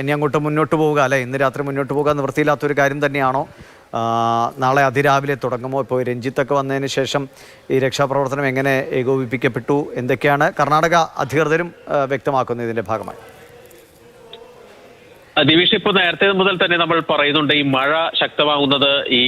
ഇനി അങ്ങോട്ട് മുന്നോട്ട് പോവുക അല്ലെ? ഇന്ന് രാത്രി മുന്നോട്ട് പോകുക നിവൃത്തിയില്ലാത്തൊരു കാര്യം തന്നെയാണോ? നാളെ അതിരാവിലെ തുടങ്ങുമോ? ഇപ്പോൾ രഞ്ജിത്തൊക്കെ വന്നതിന് ശേഷം ഈ രക്ഷാപ്രവർത്തനം എങ്ങനെ ഏകോപിപ്പിക്കപ്പെട്ടു? എന്തൊക്കെയാണ് കർണാടക അധികൃതരും വ്യക്തമാക്കുന്നത് ഇതിന്റെ ഭാഗമായി? ദിവിഷ് ഇപ്പൊ നേരത്തെ മുതൽ തന്നെ നമ്മൾ പറയുന്നുണ്ട് ഈ മഴ ശക്തമാകുന്നത് ഈ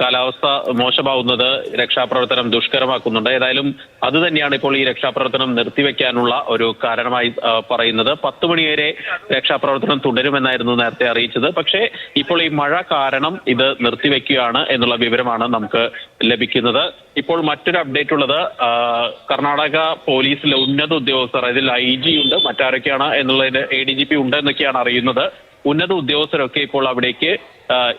കാലാവസ്ഥ മോശമാവുന്നത് രക്ഷാപ്രവർത്തനം ദുഷ്കരമാക്കുന്നുണ്ട്. ഏതായാലും അത് തന്നെയാണ് ഇപ്പോൾ ഈ രക്ഷാപ്രവർത്തനം നിർത്തിവെക്കാനുള്ള ഒരു കാരണമായി പറയുന്നത്. പത്ത് മണിവരെ രക്ഷാപ്രവർത്തനം തുടരുമെന്നായിരുന്നു നേരത്തെ അറിയിച്ചത്. പക്ഷേ ഇപ്പോൾ ഈ മഴ കാരണം ഇത് നിർത്തിവെക്കുകയാണ് എന്നുള്ള വിവരമാണ് നമുക്ക് ലഭിക്കുന്നത്. ഇപ്പോൾ മറ്റൊരു അപ്ഡേറ്റ് ഉള്ളത് കർണാടക പോലീസിലെ ഉന്നത ഉദ്യോഗസ്ഥർ അതിൽ ഐ ജി ഉണ്ട് മറ്റാരൊക്കെയാണ് എന്നുള്ളതിന് എ ഡി ജി പി ഉണ്ട് എന്നൊക്കെയാണ് അറിയുന്നത്. ഉന്നത ഉദ്യോഗസ്ഥരൊക്കെ ഇപ്പോൾ അവിടേക്ക്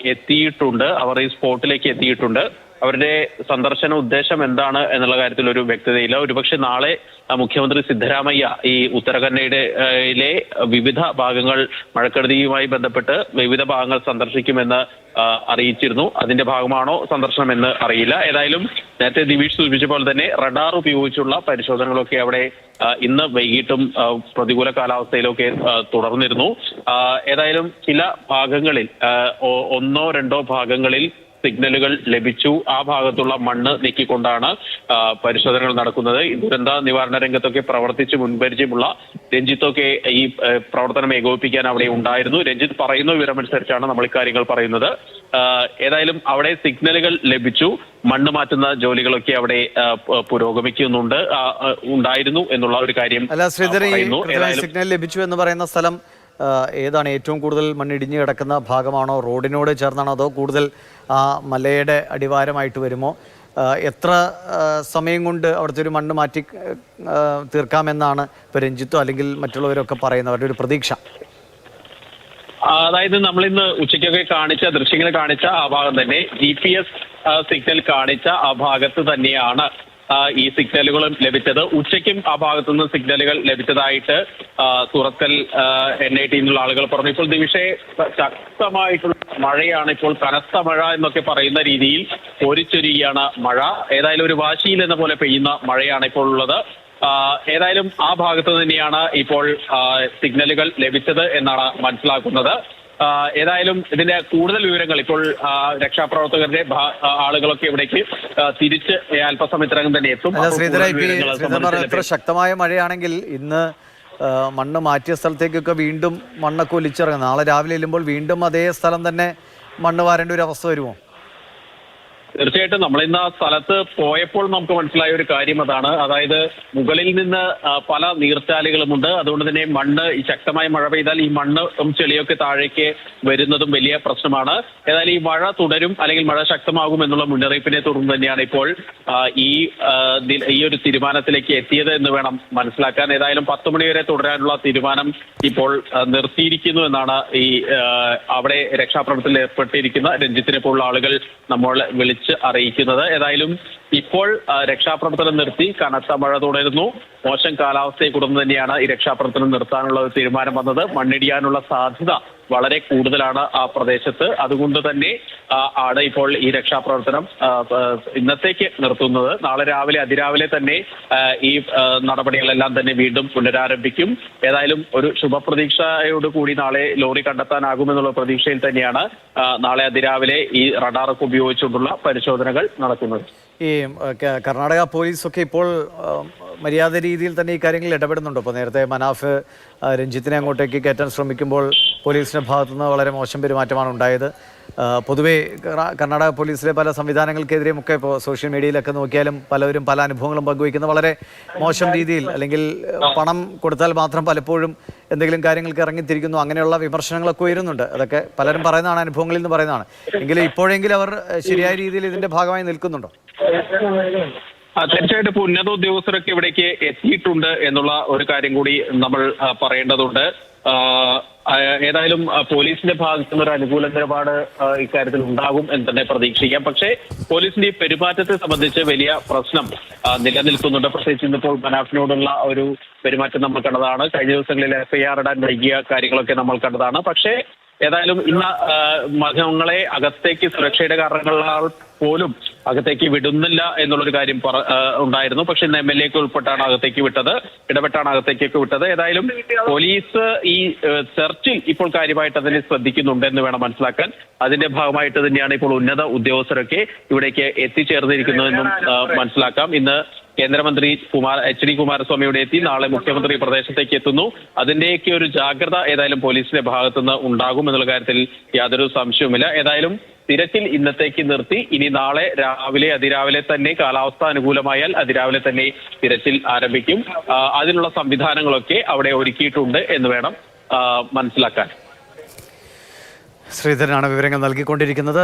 എത്തിയിട്ടുണ്ട്. അവർ ഈ സ്പോട്ടിലേക്ക് എത്തിയിട്ടുണ്ട്. അവരുടെ സന്ദർശന ഉദ്ദേശം എന്താണ് എന്നുള്ള കാര്യത്തിൽ ഒരു വ്യക്തതയില്ല. ഒരുപക്ഷെ നാളെ മുഖ്യമന്ത്രി സിദ്ധരാമയ്യ ഈ ഉത്തരകന്നഡയിലെ യിലെ വിവിധ ഭാഗങ്ങൾ മഴക്കെടുതിയുമായി ബന്ധപ്പെട്ട് വിവിധ ഭാഗങ്ങൾ സന്ദർശിക്കുമെന്ന് അറിയിച്ചിരുന്നു. അതിന്റെ ഭാഗമാണോ സന്ദർശനം എന്ന് അറിയില്ല. ഏതായാലും നേരത്തെ ദിവീഷ് സൂചിപ്പിച്ച പോലെ തന്നെ റഡാർ ഉപയോഗിച്ചുള്ള പരിശോധനകളൊക്കെ അവിടെ ഇന്ന് വൈകിട്ടും പ്രതികൂല കാലാവസ്ഥയിലൊക്കെ തുടർന്നിരുന്നു. ഏതായാലും ചില ഭാഗങ്ങളിൽ ഒന്നോ രണ്ടോ ഭാഗങ്ങളിൽ സിഗ്നലുകൾ ലഭിച്ചു. ആ ഭാഗത്തുള്ള മണ്ണ് നീക്കിക്കൊണ്ടാണ് പരിശോധനകൾ നടക്കുന്നത്. ദുരന്ത നിവാരണ രംഗത്തൊക്കെ പ്രവർത്തിച്ച് മുൻപരിചയമുള്ള രഞ്ജിത്തൊക്കെ ഈ പ്രവർത്തനം ഏകോപിപ്പിക്കാൻ അവിടെ ഉണ്ടായിരുന്നു. രഞ്ജിത്ത് പറയുന്ന വിവരമനുസരിച്ചാണ് നമ്മൾ ഇക്കാര്യങ്ങൾ പറയുന്നത്. ഏതായാലും അവിടെ സിഗ്നലുകൾ ലഭിച്ചു. മണ്ണ് മാറ്റുന്ന ജോലികളൊക്കെ അവിടെ പുരോഗമിക്കുന്നുണ്ട്. ഉണ്ടായിരുന്നു എന്നുള്ള ഒരു കാര്യം. സിഗ്നൽ ലഭിച്ചു എന്ന് പറയുന്ന സ്ഥലം ഏതാണ് ഏറ്റവും കൂടുതൽ മണ്ണിടിഞ്ഞ് കിടക്കുന്ന ഭാഗമാണോ? റോഡിനോട് ചേർന്നാണോ? അതോ കൂടുതൽ ആ മലയുടെ അടിവാരമായിട്ട് വരുമോ? എത്ര സമയം കൊണ്ട് അവിടുത്തെ ഒരു മണ്ണ് മാറ്റി തീർക്കാമെന്നാണ് ഇപ്പോൾ രഞ്ജിത്തോ അല്ലെങ്കിൽ മറ്റുള്ളവരൊക്കെ പറയുന്നത്. അവരുടെ ഒരു പ്രതീക്ഷ. അതായത് നമ്മൾ ഇന്ന് ഉച്ചയ്ക്കൊക്കെ കാണിച്ച ദൃശ്യങ്ങൾ കാണിച്ച ആ ഭാഗം തന്നെ. ജി പി എസ് സിഗ്നൽ കാണിച്ച ആ ഭാഗത്ത് തന്നെയാണ് ഈ സിഗ്നലുകളും ലഭിച്ചത്. ഉച്ചയ്ക്കും ആ ഭാഗത്തു നിന്ന് സിഗ്നലുകൾ ലഭിച്ചതായിട്ട് തുറക്കൽ എൻ ഐ ടിന്നുള്ള ആളുകൾ പറഞ്ഞു. ഇപ്പോൾ ദിവിഷെ ശക്തമായിട്ടുള്ള മഴയാണ് ഇപ്പോൾ കനത്ത മഴ എന്നൊക്കെ പറയുന്ന രീതിയിൽ പൊരിച്ചൊരുകയാണ് മഴ. ഏതായാലും ഒരു വാശിയിൽ എന്ന പോലെ പെയ്യുന്ന മഴയാണ് ഇപ്പോൾ ഉള്ളത്. ഏതായാലും ആ ഭാഗത്ത് തന്നെയാണ് ഇപ്പോൾ സിഗ്നലുകൾ ലഭിച്ചത് എന്നാണ് മനസ്സിലാക്കുന്നത്. ഏതായാലും ഇതിന്റെ കൂടുതൽ വിവരങ്ങൾ ഇപ്പോൾ രക്ഷാപ്രവർത്തകരുടെ ആളുകളൊക്കെ ഇവിടേക്ക് തിരിച്ച് അല്പസമയത്തിനകം തന്നെ എത്തും. ശ്രീധര ശക്തമായ മഴയാണെങ്കിൽ ഇന്ന് മണ്ണ് മാറ്റിയ സ്ഥലത്തേക്കൊക്കെ വീണ്ടും മണ്ണൊക്കെ ഒലിച്ചിറങ്ങും. നാളെ രാവിലെ ചെല്ലുമ്പോൾ വീണ്ടും അതേ സ്ഥലം തന്നെ മണ്ണ് വാരേണ്ട ഒരു അവസ്ഥ വരുമോ? തീർച്ചയായിട്ടും നമ്മൾ ഇന്ന് ആ സ്ഥലത്ത് പോയപ്പോൾ നമുക്ക് മനസ്സിലായ ഒരു കാര്യം അതാണ്. അതായത് മുകളിൽ നിന്ന് പല നീർച്ചാലുകളുമുണ്ട് അതുകൊണ്ട് തന്നെ മണ്ണ് ശക്തമായ മഴ പെയ്താൽ ഈ മണ്ണും ചെളിയൊക്കെ താഴേക്ക് വരുന്നതും വലിയ പ്രശ്നമാണ്. ഏതായാലും ഈ മഴ തുടരും അല്ലെങ്കിൽ മഴ ശക്തമാകും എന്നുള്ള മുന്നറിയിപ്പിനെ തുടർന്ന് തന്നെയാണ് ഇപ്പോൾ ഈ ഈ ഒരു തീരുമാനത്തിലേക്ക് എത്തിയത് എന്ന് വേണം മനസ്സിലാക്കാൻ. ഏതായാലും പത്ത് മണി വരെ തുടരാനുള്ള തീരുമാനം ഇപ്പോൾ നിർത്തിയിരിക്കുന്നു എന്നാണ് ഈ അവിടെ രക്ഷാപ്രവർത്തനത്തിൽ ഏർപ്പെട്ടിരിക്കുന്ന രഞ്ജിത്തിനെ പോലുള്ള ആളുകൾ നമ്മൾ വിളിച്ച് അറിയിക്കുന്നത്. ഏതായാലും ഇപ്പോൾ രക്ഷാപ്രവർത്തനം നിർത്തി. കനത്ത മഴ തുടരുന്നു. മോശം കാലാവസ്ഥയെ തുടർന്ന് തന്നെയാണ് ഈ രക്ഷാപ്രവർത്തനം നിർത്താനുള്ള തീരുമാനം വന്നത്. മണ്ണിടിയാനുള്ള സാധ്യത വളരെ കൂടുതലാണ് ആ പ്രദേശത്ത്. അതുകൊണ്ട് തന്നെ ആണ് ഇപ്പോൾ ഈ രക്ഷാപ്രവർത്തനം ഇന്നത്തേക്ക് നിർത്തുന്നത്. നാളെ രാവിലെ അതിരാവിലെ തന്നെ ഈ നടപടികളെല്ലാം തന്നെ വീണ്ടും പുനരാരംഭിക്കും. ഏതായാലും ഒരു ശുഭപ്രതീക്ഷയോട് കൂടി നാളെ ലോറി കണ്ടെത്താനാകുമെന്നുള്ള പ്രതീക്ഷയിൽ തന്നെയാണ് നാളെ അതിരാവിലെ ഈ റഡാറൊക്കെ ഉപയോഗിച്ചുകൊണ്ടുള്ള പരിശോധനകൾ നടക്കുന്നത്. ഈ കർണാടക പോലീസൊക്കെ ഇപ്പോൾ മര്യാദ രീതിയിൽ തന്നെ ഈ കാര്യങ്ങളിൽ ഇടപെടുന്നുണ്ടോ. ഇപ്പോൾ നേരത്തെ മനാഫ് രഞ്ജിത്തിനെ അങ്ങോട്ടേക്ക് കയറ്റാൻ ശ്രമിക്കുമ്പോൾ പോലീസിന്റെ ഭാഗത്തുനിന്ന് വളരെ മോശം പെരുമാറ്റമാണ് ഉണ്ടായത്. പൊതുവേ കർണാടക പോലീസിലെ പല സംവിധാനങ്ങൾക്കെതിരെയും ഒക്കെ ഇപ്പോൾ സോഷ്യൽ മീഡിയയിലൊക്കെ നോക്കിയാലും പലവരും പല അനുഭവങ്ങളും പങ്കുവയ്ക്കുന്ന വളരെ മോശം രീതിയിൽ അല്ലെങ്കിൽ പണം കൊടുത്താൽ മാത്രം പലപ്പോഴും എന്തെങ്കിലും കാര്യങ്ങൾക്ക് ഇറങ്ങിത്തിരിക്കുന്നു അങ്ങനെയുള്ള വിമർശനങ്ങളൊക്കെ ഉയരുന്നുണ്ട്. അതൊക്കെ പലരും പറയുന്നതാണ് അനുഭവങ്ങളിൽ നിന്ന് പറയുന്നതാണ്. എങ്കിലും ഇപ്പോഴെങ്കിലും അവർ ശരിയായ രീതിയിൽ ഇതിന്റെ ഭാഗമായി നിൽക്കുന്നുണ്ടോ? തീർച്ചയായിട്ടും ഇപ്പോൾ ഉന്നത ഉദ്യോഗസ്ഥരൊക്കെ ഇവിടേക്ക് എത്തിയിട്ടുണ്ട് എന്നുള്ള ഒരു കാര്യം കൂടി നമ്മൾ പറയേണ്ടതുണ്ട്. ഏതായാലും പോലീസിന്റെ ഭാഗത്തു നിന്ന് ഒരു അനുകൂല നിലപാട് ഇക്കാര്യത്തിൽ ഉണ്ടാകും എന്ന് തന്നെ പ്രതീക്ഷിക്കാം. പക്ഷേ പോലീസിന്റെ ഈ പെരുമാറ്റത്തെ സംബന്ധിച്ച് വലിയ പ്രശ്നം നിലനിൽക്കുന്നുണ്ട്. പ്രത്യേകിച്ച് ഇന്നിപ്പോൾ മനാഫിനോടുള്ള ഒരു പെരുമാറ്റം നമ്മൾ കണ്ടതാണ്. കഴിഞ്ഞ ദിവസങ്ങളിൽ എഫ്ഐആർ ഇടാൻ വൈകിയ കാര്യങ്ങളൊക്കെ നമ്മൾ കണ്ടതാണ്. പക്ഷേ ഏതായാലും ഇന്ന് മൃഗങ്ങളെ അകത്തേക്ക് സുരക്ഷയുടെ കാരണങ്ങളാൽ പോലും അകത്തേക്ക് വിടുന്നില്ല എന്നുള്ളൊരു കാര്യം പറ- ഉണ്ടായിരുന്നു. പക്ഷെ ഇന്ന് എം എൽ എക്ക് ഉൾപ്പെട്ടാണ് അകത്തേക്ക് വിട്ടത്. ഇടപെട്ടാണ് അകത്തേക്കൊക്കെ വിട്ടത്. ഏതായാലും പോലീസ് ഈ സെർച്ചിൽ ഇപ്പോൾ കാര്യമായിട്ട് അതിനെ ശ്രദ്ധിക്കുന്നുണ്ട് എന്ന് വേണം മനസ്സിലാക്കാൻ. അതിന്റെ ഭാഗമായിട്ട് തന്നെയാണ് ഇപ്പോൾ ഉന്നത ഉദ്യോഗസ്ഥരൊക്കെ ഇവിടേക്ക് എത്തിച്ചേർന്നിരിക്കുന്നതെന്നും മനസ്സിലാക്കാം. ഇന്ന് കേന്ദ്രമന്ത്രി കുമാർ എച്ച് ഡി കുമാരസ്വാമിയുടെ എത്തി. നാളെ മുഖ്യമന്ത്രി പ്രദേശത്തേക്ക് എത്തുന്നു. അതിന്റെയൊക്കെ ഒരു ജാഗ്രത ഏതായാലും പോലീസിന്റെ ഭാഗത്തുനിന്ന് ഉണ്ടാകും എന്നുള്ള കാര്യത്തിൽ യാതൊരു സംശയവുമില്ല. ഏതായാലും തിരച്ചിൽ ഇന്നത്തേക്ക് നിർത്തി. ഇനി നാളെ രാവിലെ അതിരാവിലെ തന്നെ കാലാവസ്ഥ അനുകൂലമായാൽ അതിരാവിലെ തന്നെ തിരച്ചിൽ ആരംഭിക്കും. അതിനുള്ള സംവിധാനങ്ങളൊക്കെ അവിടെ ഒരുക്കിയിട്ടുണ്ട് എന്ന് വേണം മനസ്സിലാക്കാൻ. ശ്രീധരനാണ് വിവരങ്ങൾ നൽകിക്കൊണ്ടിരിക്കുന്നത്.